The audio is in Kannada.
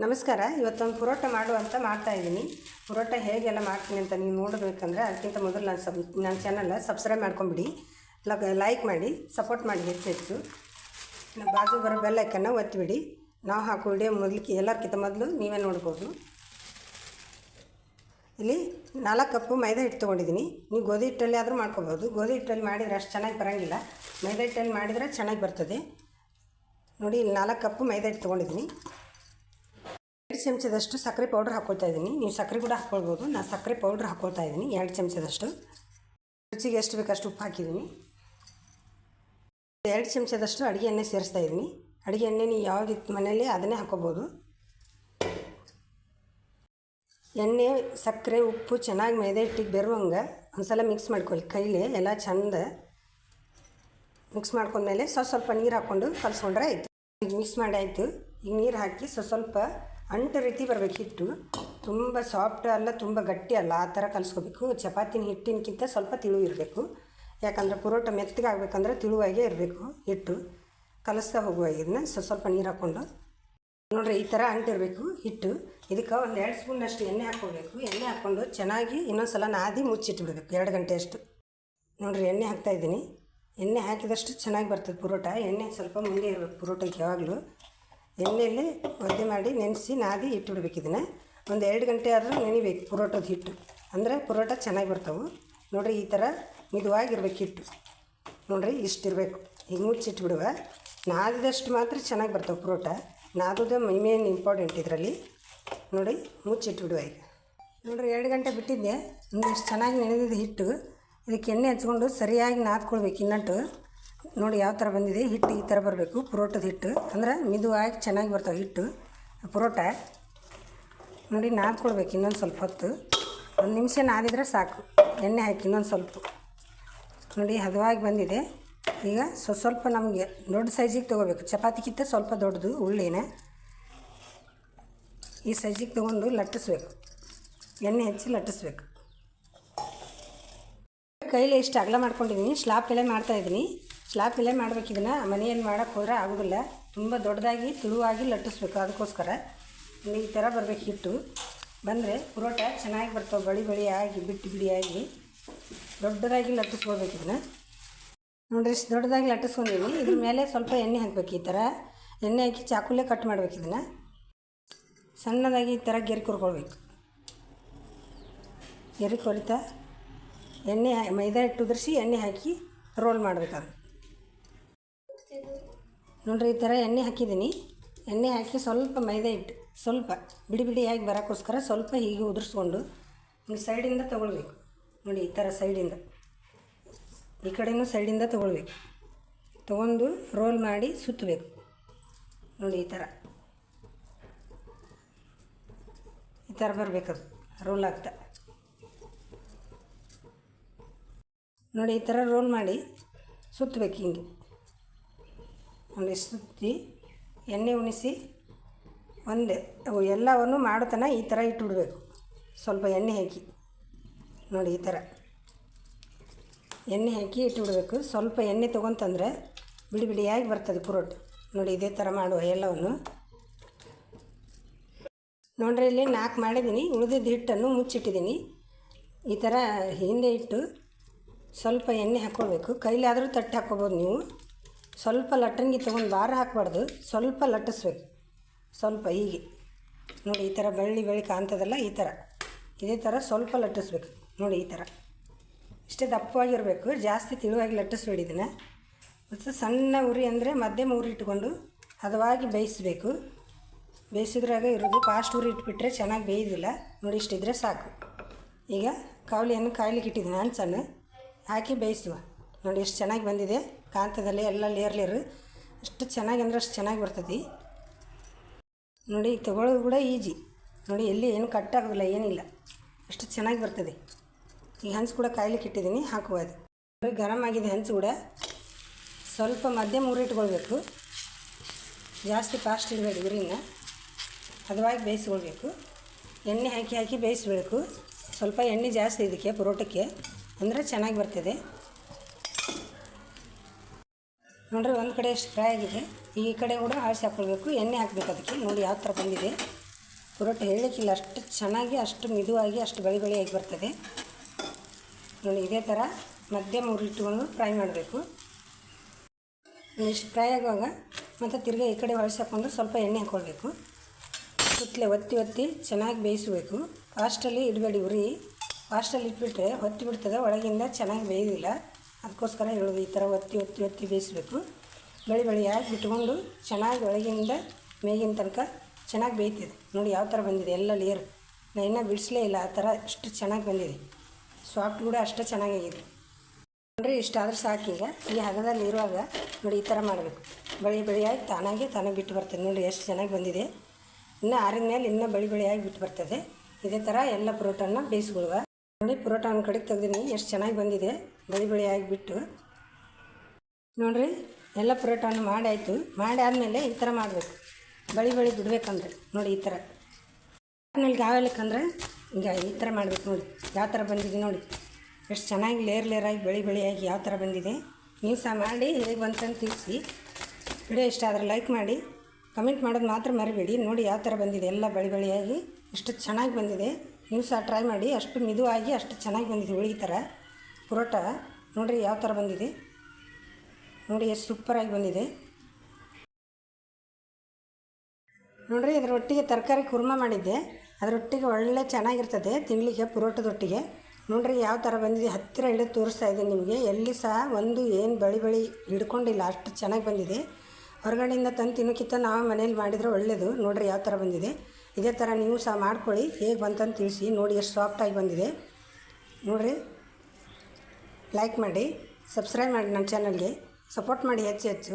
ನಮಸ್ಕಾರ. ಇವತ್ತೊಂದು ಪುರೋಟ ಮಾಡು ಅಂತ ಮಾಡ್ತಾ ಇದ್ದೀನಿ. ಪುರೋಟ ಹೇಗೆಲ್ಲ ಮಾಡ್ತೀನಿ ಅಂತ ನೀವು ನೋಡಬೇಕಂದ್ರೆ ಅದಕ್ಕಿಂತ ಮೊದಲು ನಾನು ಸಬ್, ನನ್ನ ಚಾನಲ್ನ ಸಬ್ಸ್ಕ್ರೈಬ್ ಮಾಡ್ಕೊಂಬಿಡಿ ಲೈಕ್ ಮಾಡಿ ಸಪೋರ್ಟ್ ಮಾಡಿ ಹೆಚ್ಚು ಹೆಚ್ಚು. ಬಾಜು ಬರೋ ಬೆಲ್ಲೈಕನ್ನು ಒತ್ತಿಬಿಡಿ. ನಾವು ಹಾಕೋ ವಿಡಿಯೋ ಮೊದಲಿಗೆ ಎಲ್ಲರಿಗಿಂತ ಮೊದಲು ನೀವೇ ನೋಡ್ಬೋದು. ಇಲ್ಲಿ ನಾಲ್ಕು ಕಪ್ಪು ಮೈದಾ ಹಿಟ್ಟು ತೊಗೊಂಡಿದ್ದೀನಿ. ನೀವು ಗೋಧಿ ಹಿಟ್ಟಲ್ಲಿ ಆದರೂ ಮಾಡ್ಕೊಬೋದು. ಗೋಧಿ ಹಿಟ್ಟಲ್ಲಿ ಮಾಡಿದರೆ ಅಷ್ಟು ಚೆನ್ನಾಗಿ ಬರೋಂಗಿಲ್ಲ. ಮೈದಾ ಹಿಟ್ಟಲ್ಲಿ ಮಾಡಿದರೆ ಚೆನ್ನಾಗಿ ಬರ್ತದೆ. ನೋಡಿ, ಇಲ್ಲಿ ನಾಲ್ಕು ಕಪ್ಪು ಮೈದಾ ಹಿಟ್ಟು ತೊಗೊಂಡಿದ್ದೀನಿ. ಚಮಚದಷ್ಟು ಸಕ್ಕರೆ ಪೌಡ್ರ್ ಹಾಕ್ಕೊಳ್ತಾ ಇದ್ದೀನಿ. ನೀವು ಸಕ್ಕರೆ ಕೂಡ ಹಾಕ್ಕೊಳ್ಬೋದು ನಾನು ಸಕ್ಕರೆ ಪೌಡ್ರ್ ಹಾಕ್ಕೊಳ್ತಾ ಇದ್ದೀನಿ. ಎರಡು ಚಮಚದಷ್ಟು. ರುಚಿಗೆ ಎಷ್ಟು ಬೇಕಷ್ಟು ಉಪ್ಪು ಹಾಕಿದ್ದೀನಿ. ಎರಡು ಚಮಚದಷ್ಟು ಅಡುಗೆ ಎಣ್ಣೆ ಸೇರಿಸ್ತಾ ಇದ್ದೀನಿ. ಅಡುಗೆ ಎಣ್ಣೆ ನೀವು ಯಾವಾಗ ಮನೆಯಲ್ಲಿ ಅದನ್ನೇ ಹಾಕ್ಕೋಬೋದು ಎಣ್ಣೆ, ಸಕ್ಕರೆ, ಉಪ್ಪು ಚೆನ್ನಾಗಿ ಮೈದೆ ಹಿಟ್ಟಿಗೆ ಬೆರುವಂಗೆ ಒಂದ್ಸಲ ಮಿಕ್ಸ್ ಮಾಡ್ಕೊಳ್ಳಿ. ಕೈಲಿ ಎಲ್ಲ ಚೆಂದ ಮಿಕ್ಸ್ ಮಾಡ್ಕೊಂಡ್ಮೇಲೆ ಸ್ವಲ್ಪ ಸ್ವಲ್ಪ ನೀರು ಹಾಕ್ಕೊಂಡು ಕಲಿಸ್ಕೊಂಡ್ರೆ ಆಯಿತು. ಈಗ ಮಿಕ್ಸ್ ಮಾಡಿ ಆಯಿತು. ಈಗ ನೀರು ಹಾಕಿ ಸ್ವಲ್ಪ ಸ್ವಲ್ಪ ಅಂಟು ರೀತಿ ಬರಬೇಕು ಹಿಟ್ಟು ತುಂಬ ಸಾಫ್ಟ್ ಅಲ್ಲ, ತುಂಬ ಗಟ್ಟಿ ಅಲ್ಲ, ಆ ಥರ ಕಲಿಸ್ಕೋಬೇಕು. ಚಪಾತಿನ ಹಿಟ್ಟಿನಕ್ಕಿಂತ ಸ್ವಲ್ಪ ತಿಳು ಇರಬೇಕು. ಯಾಕಂದರೆ ಪುರೋಟ ಮೆತ್ತಗೆ ಆಗಬೇಕಂದ್ರೆ ತಿಳುವಾಗೇ ಇರಬೇಕು, ಹಿಟ್ಟು. ಕಲಿಸ್ತಾ ಹೋಗುವಾಗ ಇದನ್ನ ಸ್ವಲ್ಪ ಸ್ವಲ್ಪ ನೀರು ಹಾಕ್ಕೊಂಡು ನೋಡಿರಿ, ಈ ಥರ ಅಂಟಿರಬೇಕು ಹಿಟ್ಟು. ಇದಕ್ಕೆ ಒಂದು ಎರಡು ಸ್ಪೂನಷ್ಟು ಎಣ್ಣೆ ಹಾಕ್ಕೊಬೇಕು ಎಣ್ಣೆ ಹಾಕ್ಕೊಂಡು ಚೆನ್ನಾಗಿ ಇನ್ನೊಂದು ಸಲ ನಾದಿ ಮುಚ್ಚಿಟ್ಬಿಡ್ಬೇಕು, ಎರಡು ಗಂಟೆ ಅಷ್ಟು. ನೋಡಿರಿ, ಎಣ್ಣೆ ಹಾಕ್ತಾಯಿದ್ದೀನಿ ಎಣ್ಣೆ ಹಾಕಿದಷ್ಟು ಚೆನ್ನಾಗಿ ಬರ್ತದೆ ಪುರೋಟ. ಎಣ್ಣೆ ಸ್ವಲ್ಪ ಮುಂದೆ ಇರಬೇಕು ಪುರೋಟಕ್ಕೆ ಯಾವಾಗಲೂ. ಎಣ್ಣೆಯಲ್ಲಿ ಒದ್ದೆ ಮಾಡಿ ನೆನೆಸಿ ನಾದಿ ಇಟ್ಬಿಡ್ಬೇಕು ಇದನ್ನು. ಒಂದು ಎರಡು ಗಂಟೆ ಆದರೂ ನೆನಿಬೇಕು ಪುರೋಟದ ಹಿಟ್ಟು. ಅಂದರೆ ಪುರೋಟ ಚೆನ್ನಾಗಿ ಬರ್ತವೆ. ನೋಡಿರಿ ಈ ಥರ ಮಿದುವಾಗಿರ್ಬೇಕು ಹಿಟ್ಟು. ನೋಡಿರಿ ಇಷ್ಟಿರಬೇಕು ಈಗ ಮುಚ್ಚಿಟ್ಬಿಡುವ. ನಾದಿದಷ್ಟು ಮಾತ್ರ ಚೆನ್ನಾಗಿ ಬರ್ತಾವೆ ಪರೋಟ. ಮೈ ಮೇನ್ ಇಂಪಾರ್ಟೆಂಟ್ ಇದರಲ್ಲಿ. ನೋಡಿ ಮುಚ್ಚಿಟ್ಬಿಡುವ ಈಗ. ನೋಡಿರಿ ಎರಡು ಗಂಟೆ ಬಿಟ್ಟಿದ್ದೆ ಒಂದಿಷ್ಟು ಚೆನ್ನಾಗಿ ನೆನೆದಿದ್ದು ಹಿಟ್ಟು. ಇದಕ್ಕೆ ಎಣ್ಣೆ ಹಚ್ಕೊಂಡು ಸರಿಯಾಗಿ ನಾದ್ಕೊಳ್ಬೇಕು ಇನ್ನಟ್ಟು ನೋಡಿ ಯಾವ ಥರ ಬಂದಿದೆ, ಹಿಟ್ಟು ಈ ಥರ ಬರಬೇಕು, ಪುರೋಟದ ಹಿಟ್ಟು. ಅಂದ್ರೆ ಮಿದುವಾಗಿ ಚೆನ್ನಾಗಿ ಬರ್ತಾವೆ ಹಿಟ್ಟು, ಪುರೋಟ. ನೋಡಿ ನಾದ್ಕೊಳ್ಬೇಕು ಇನ್ನೊಂದು ಸ್ವಲ್ಪ ಹೊತ್ತು. ಒಂದು ನಿಮಿಷ ನಾದಿದ್ರೆ ಸಾಕು, ಎಣ್ಣೆ ಹಾಕಿ ಇನ್ನೊಂದು ಸ್ವಲ್ಪ. ನೋಡಿ ಹದವಾಗಿ ಬಂದಿದೆ. ಈಗ ಸ್ವಲ್ಪ ಸ್ವಲ್ಪ ನಮಗೆ ದೊಡ್ಡ ಸೈಜಿಗೆ ತೊಗೋಬೇಕು. ಚಪಾತಿಗಿಂತ ಸ್ವಲ್ಪ ದೊಡ್ಡದು, ಉಳ್ಳಿನ. ಈ ಸೈಜಿಗೆ ತೊಗೊಂಡು ಲಟ್ಟಿಸ್ಬೇಕು. ಎಣ್ಣೆ ಹಚ್ಚಿ ಲಟ್ಟಿಸ್ಬೇಕು. ಕೈಲಿ ಇಷ್ಟು ಅಗಲ ಮಾಡ್ಕೊಂಡಿದ್ದೀನಿ ಸ್ಲಾಪ್ ಎಲೆ ಮಾಡ್ತಾಯಿದ್ದೀನಿ ಎಲೆ ಮಾಡ್ಬೇಕು ಇದನ್ನು. ಮನೆಯಲ್ಲಿ ಮಾಡೋಕ್ಕೆ ಹೋದ್ರೆ ಆಗೋದಿಲ್ಲ. ತುಂಬ ದೊಡ್ಡದಾಗಿ, ತುಳುವಾಗಿ ಲಟ್ಟಿಸ್ಬೇಕು ಅದಕ್ಕೋಸ್ಕರ. ಈ ಥರ ಬರಬೇಕು ಹಿಟ್ಟು. ಬಂದರೆ ಪುರೋಟ ಚೆನ್ನಾಗಿ ಬರ್ತಾವೆ, ಬಳಿ ಆಗಿ, ಬಿಟ್ಟು ಬಿಡಿಯಾಗಿ ದೊಡ್ಡದಾಗಿ ಲಟ್ಟಿಸ್ಕೋಬೇಕು ಇದನ್ನು. ನೋಡಿರಿ, ಇಷ್ಟು ದೊಡ್ಡದಾಗಿ ಲಟ್ಟಿಸ್ಕೊಂಡಿದ್ದೀನಿ ಇದ್ರ ಮೇಲೆ ಸ್ವಲ್ಪ ಎಣ್ಣೆ ಹಾಕ್ಬೇಕು ಈ ಥರ ಎಣ್ಣೆ ಹಾಕಿ ಚಾಕುಲೇ ಕಟ್ ಮಾಡಬೇಕು ಇದನ್ನು. ಸಣ್ಣದಾಗಿ ಈ ಥರ ಗೆರೆ ಕೊರ್ಕೊಳ್ಬೇಕು. ಗೆರೆ ಕೊರಿತಾ, ಎಣ್ಣೆ ಮೈದಾ ಹಿಟ್ಟು ಉದುರಿಸಿ ಎಣ್ಣೆ ಹಾಕಿ ರೋಲ್ ಮಾಡಬೇಕು ನೋಡ್ರಿ ಈ ಥರ ಎಣ್ಣೆ ಹಾಕಿದ್ದೀನಿ. ಎಣ್ಣೆ ಹಾಕಿ ಸ್ವಲ್ಪ ಮೈದಾ ಹಿಟ್ಟು, ಸ್ವಲ್ಪ ಬಿಡಿ ಬಿಡಿಯಾಗಿ ಬರೋಕ್ಕೋಸ್ಕರ ಸ್ವಲ್ಪ ಹೀಗೆ ಉದುರಿಸ್ಕೊಂಡು ಹಿಂಗೆ ಸೈಡಿಂದ ತೊಗೊಳ್ಬೇಕು. ನೋಡಿ ಈ ಥರ ಸೈಡಿಂದ ಈ ಕಡೆಯೂ ಸೈಡಿಂದ ತೊಗೊಳ್ಬೇಕು. ತೊಗೊಂಡು ರೋಲ್ ಮಾಡಿ ಸುತ್ತಬೇಕು. ನೋಡಿ ಈ ಥರ. ಈ ಥರ ಬರಬೇಕದು ರೋಲ್ ಆಗ್ತಾ. ನೋಡಿ ಈ ಥರ ರೋಲ್ ಮಾಡಿ ಸುತ್ತಬೇಕು ಹಿಂಗೆ. ಸುತ್ತಿ, ಎಣ್ಣೆ ಉಣಿಸಿ, ಒಂದೇ, ಅವು ಎಲ್ಲವನ್ನು ಮಾಡೋತನ ಈ ಥರ ಇಟ್ಟುಬಿಡ್ಬೇಕು. ಸ್ವಲ್ಪ ಎಣ್ಣೆ ಹಾಕಿ. ನೋಡಿ ಈ ಥರ. ಎಣ್ಣೆ ಹಾಕಿ ಇಟ್ಟುಬಿಡ್ಬೇಕು. ಸ್ವಲ್ಪ ಎಣ್ಣೆ ತೊಗೊಂತಂದ್ರೆ ಬಿಡಿ ಬಿಡಿಯಾಗಿ ಬರ್ತದೆ ಪುರೋಟ. ನೋಡಿ ಇದೇ ಥರ ಮಾಡುವ ಎಲ್ಲವನ್ನು. ನೋಡ್ರಿ, ಇಲ್ಲಿ ನಾಲ್ಕು ಮಾಡಿದ್ದೀನಿ. ಉಳಿದಿದ್ದ ಹಿಟ್ಟನ್ನು ಮುಚ್ಚಿಟ್ಟಿದ್ದೀನಿ. ಈ ಥರ ಹಿಂದೆ ಇಟ್ಟು ಸ್ವಲ್ಪ ಎಣ್ಣೆ ಹಾಕ್ಕೊಳ್ಬೇಕು. ಕೈಲಾದರೂ ತಟ್ಟೆ ಹಾಕ್ಕೊಬೋದು ನೀವು. ಸ್ವಲ್ಪ ಲಟ್ಟಣಿಗೆ ತೊಗೊಂಡು ಭಾರ ಹಾಕಬಾರ್ದು. ಸ್ವಲ್ಪ ಲಟ್ಟಿಸ್ಬೇಕು. ಸ್ವಲ್ಪ ಹೀಗೆ. ನೋಡಿ, ಈ ಥರ ಬೆಳ್ಳಿ ಬೆಳ್ಳಿ ಕಾಣ್ತದಲ್ಲ, ಈ ಥರ. ಇದೇ ಥರ ಸ್ವಲ್ಪ ಲಟ್ಟಿಸ್ಬೇಕು. ನೋಡಿ, ಈ ಥರ. ಇಷ್ಟೇ ದಪ್ಪವಾಗಿರಬೇಕು. ಜಾಸ್ತಿ ತಿಳುವಾಗಿ ಲಟ್ಟಿಸ್ಬೇಡಿ ಇದನ್ನು. ಮತ್ತು ಸಣ್ಣ ಉರಿ ಅಂದರೆ ಮಧ್ಯಮ ಉರಿ ಇಟ್ಕೊಂಡು ಹದವಾಗಿ ಬೇಯಿಸಬೇಕು. ಬೇಯಿಸಿದ್ರಾಗ ಇರೋದು ಫಾಸ್ಟ್ ಉರಿ ಇಟ್ಬಿಟ್ರೆ ಚೆನ್ನಾಗಿ ಬೇಯೋದಿಲ್ಲ. ನೋಡಿ, ಇಷ್ಟಿದ್ರೆ ಸಾಕು. ಈಗ ಕಾವಲಿಯನ್ನು ಕಾಯ್ಲಿಕ್ಕೆ ಇಟ್ಟಿದ್ದೀನಿ. ಸಣ್ಣ. ಹಾಕಿ ಬೇಯಿಸುವ. ನೋಡಿ ಎಷ್ಟು ಚೆನ್ನಾಗಿ ಬಂದಿದೆ. ಕಾಂತದಲ್ಲಿ ಎಲ್ಲ ಲೇರ್ ಲೇರು ಅಷ್ಟು ಚೆನ್ನಾಗಿ ಅಂದ್ರೆ ಅಷ್ಟು ಚೆನ್ನಾಗಿ ಬರ್ತದೆ. ನೋಡಿ, ತಗೊಳ್ಳೋದು ಕೂಡ ಈಜಿ ನೋಡಿ, ಎಲ್ಲಿ ಏನು ಕಟ್ಟಾಗೋದಿಲ್ಲ ಏನಿಲ್ಲ. ಅಷ್ಟು ಚೆನ್ನಾಗಿ ಬರ್ತದೆ. ಈ ಹಂಚು ಕೂಡ ಕಾಯ್ಲಿಕ್ಕೆ ಇಟ್ಟಿದ್ದೀನಿ, ಹಾಕುವ ಅದು. ನೋಡಿ ಗರಮ್ ಆಗಿದೆ ಹಂಚು ಕೂಡ. ಸ್ವಲ್ಪ ಮಧ್ಯಮ ಉರಿ ಇಟ್ಕೊಳ್ಬೇಕು. ಜಾಸ್ತಿ ಫಾಸ್ಟ್ ಇಡಬೇಡಿ ಉರಿನ. ಹದವಾಗಿ ಬೇಯಿಸ್ಕೊಳ್ಬೇಕು. ಎಣ್ಣೆ ಹಾಕಿ ಹಾಕಿ ಬೇಯಿಸ್ಬೇಕು. ಸ್ವಲ್ಪ ಎಣ್ಣೆ ಜಾಸ್ತಿ ಇದಕ್ಕೆ, ಪರೋಟಕ್ಕೆ. ಅಂದರೆ ಚೆನ್ನಾಗಿ ಬರ್ತದೆ. ನೋಡ್ರಿ, ಒಂದು ಕಡೆ ಎಷ್ಟು ಫ್ರೈ ಆಗಿದೆ. ಈ ಕಡೆ ಕೂಡ ಆಳಿಸಿ ಹಾಕ್ಕೊಳ್ಬೇಕು ಎಣ್ಣೆ ಹಾಕಬೇಕು ಅದಕ್ಕೆ. ನೋಡಿ ಯಾವ ಥರ ಬಂದಿದೆ. ಪುರೋಟ ಹೇಳಲಿಕ್ಕಿಲ್ಲ. ಅಷ್ಟು ಚೆನ್ನಾಗಿ, ಅಷ್ಟು ಮಿದುವಾಗಿ, ಅಷ್ಟು ಬಳಿ ಬಳಿಯಾಗಿ ಬರ್ತದೆ. ನೋಡಿ, ಇದೇ ಥರ ಮಧ್ಯಮ ಇಟ್ಕೊಂಡು ಫ್ರೈ ಮಾಡಬೇಕು. ಇಷ್ಟು ಫ್ರೈ ಆಗುವಾಗ ಮತ್ತು ತಿರ್ಗಿ ಈ ಕಡೆ ಹೊಳ್ಸಾಕೊಂಡು ಸ್ವಲ್ಪ ಎಣ್ಣೆ ಹಾಕ್ಕೊಳ್ಬೇಕು ಸುತ್ತಲೇ ಒತ್ತಿ ಒತ್ತಿ ಚೆನ್ನಾಗಿ ಬೇಯಿಸಬೇಕು. ಫಾಸ್ಟಲ್ಲಿ ಇಡಬೇಡಿ ಉರಿ. ಫಾಸ್ಟಲ್ಲಿ ಇಟ್ಬಿಟ್ರೆ ಹೊತ್ತಿ ಬಿಡ್ತದೆ. ಒಳಗಿಂದ ಚೆನ್ನಾಗಿ ಬೇಯೋದಿಲ್ಲ. ಅದಕ್ಕೋಸ್ಕರ ಹೇಳೋದು ಈ ಥರ ಒತ್ತಿ ಒತ್ತಿ ಒತ್ತಿ ಬೇಯಿಸಬೇಕು. ಬಳಿ ಬಳಿಯಾಗಿ ಬಿಟ್ಕೊಂಡು ಚೆನ್ನಾಗಿ ಒಳಗಿಂದ ಮೇಗಿನ ತನಕ ಚೆನ್ನಾಗಿ ಬೇಯ್ತಿದೆ. ನೋಡಿ ಯಾವ ಥರ ಬಂದಿದೆ ಎಲ್ಲ ಲೇಯರ್ ನಾನು ಇನ್ನೂ ಬಿಡಿಸಲೇ ಇಲ್ಲ, ಆ ಥರ ಇಷ್ಟು ಚೆನ್ನಾಗಿ ಬಂದಿದೆ. ಸಾಫ್ಟ್ ಕೂಡ ಅಷ್ಟೇ ಚೆನ್ನಾಗಾಗಿದೆ. ಅಂದರೆ ಇಷ್ಟಾದರೂ ಸಾಕು ಸಾಕೀಗ ಈ ಹಗದಲ್ಲಿ ಇರುವಾಗ ನೋಡಿ ಈ ಥರ ಮಾಡಬೇಕು. ಬಳಿ ಬಳಿಯಾಗಿ ತಾನಾಗೆ ತಾನಾಗಿ ಬಿಟ್ಟು ಬರ್ತದೆ. ನೋಡಿ ಎಷ್ಟು ಚೆನ್ನಾಗಿ ಬಂದಿದೆ. ಇನ್ನು ಆರಿದ ಮೇಲೆ ಇನ್ನೂ ಬಳಿ ಬಳಿಯಾಗಿ ಬಿಟ್ಟು ಬರ್ತದೆ. ಇದೇ ಥರ ಎಲ್ಲ ಪರೋಟನ ಬೇಯಿಸ್ಕೊಳ್ವ ನೋಡಿ ಪರೋಟ ಒಂದು ಕಡೆಗೆ ತೆಗೆದಿನಿ ಎಷ್ಟು ಚೆನ್ನಾಗಿ ಬಂದಿದೆ. ಬಳಿ ಬಳಿಯಾಗಿ ಬಿಟ್ಟು ನೋಡಿರಿ, ಎಲ್ಲ ಪರೋಟವನ್ನು ಮಾಡಾಯಿತು. ಮಾಡಿ ಆದಮೇಲೆ ಈ ಥರ ಮಾಡಬೇಕು. ಬಳಿ ಬಳಿ ಬಿಡ್ಬೇಕಂದ್ರೆ. ನೋಡಿ, ಈ ಥರ. ಆಮೇಲೆ ಗಾವಲಕ್ಕಂದ್ರೆ, ಈಗ ಈ ಥರ ಮಾಡಬೇಕು ನೋಡಿ. ಯಾವ ಥರ ಬಂದಿದೆ ನೋಡಿ. ಎಷ್ಟು ಚೆನ್ನಾಗಿ ಲೇರ್ ಲೇರಾಗಿ ಬೆಳಿ ಬೆಳೆಯಾಗಿ ಯಾವ ಥರ ಬಂದಿದೆ. ನೀವು ಸಹ ಮಾಡಿ, ಹೇಗೆ ಬಂತಂತ ತಿಳಿಸಿ. ವಿಡಿಯೋ ಇಷ್ಟ ಆದರೆ ಲೈಕ್ ಮಾಡಿ. ಕಮೆಂಟ್ ಮಾಡೋದು ಮಾತ್ರ ಮರಿಬೇಡಿ. ನೋಡಿ, ಯಾವ ಥರ ಬಂದಿದೆ. ಎಲ್ಲ ಬಳಿ ಬಳಿಯಾಗಿ ಎಷ್ಟು ಚೆನ್ನಾಗಿ ಬಂದಿದೆ. ನೀವು ಸಹ ಟ್ರೈ ಮಾಡಿ. ಅಷ್ಟು ಮಿದುವಾಗಿ ಅಷ್ಟು ಚೆನ್ನಾಗಿ ಬಂದಿದೆ ಹುಳಿ ಥರ. ಪರೋಟ ನೋಡಿರಿ ಯಾವ ಥರ ಬಂದಿದೆ. ನೋಡಿ ಎಷ್ಟು ಸೂಪರಾಗಿ ಬಂದಿದೆ. ನೋಡಿರಿ ಇದರೊಟ್ಟಿಗೆ ತರಕಾರಿ ಕುರ್ಮ ಮಾಡಿದ್ದೆ. ಅದರೊಟ್ಟಿಗೆ ಒಳ್ಳೆ ಚೆನ್ನಾಗಿರ್ತದೆ ತಿನ್ನಲಿಕ್ಕೆ ಪುರೋಟದೊಟ್ಟಿಗೆ. ನೋಡಿರಿ ಯಾವ ಥರ ಬಂದಿದೆ. ಹತ್ತಿರ ಹಿಡಿದು ತೋರಿಸ್ತಾ ಇದ್ದೀನಿ ನಿಮಗೆ. ಎಲ್ಲಿ ಸಹ ಒಂದು ಏನು ಬಳಿ ಬಳಿ ಹಿಡ್ಕೊಂಡಿಲ್ಲ. ಅಷ್ಟು ಚೆನ್ನಾಗಿ ಬಂದಿದೆ. ಹೊರಗಡೆಯಿಂದ ತಂದು ತಿನ್ನೋಕ್ಕಿಂತ ನಾವು ಮನೇಲಿ ಮಾಡಿದರೆ ಒಳ್ಳೆಯದು. ನೋಡಿರಿ ಯಾವ ಥರ ಬಂದಿದೆ. ಇದೇ ಥರ ನೀವು ಸಹ ಮಾಡ್ಕೊಳ್ಳಿ. ಹೇಗೆ ಬಂತಂತ ತಿಳಿಸಿ. ನೋಡಿ ಎಷ್ಟು ಸಾಫ್ಟಾಗಿ ಬಂದಿದೆ. ನೋಡಿರಿ. ಲೈಕ್ ಮಾಡಿ ಸಬ್ಸ್ಕ್ರೈಬ್ ಮಾಡಿ ನನ್ನ ಚಾನಲ್ಗೆ ಸಪೋರ್ಟ್ ಮಾಡಿ ಹೆಚ್ಚು ಹೆಚ್ಚು.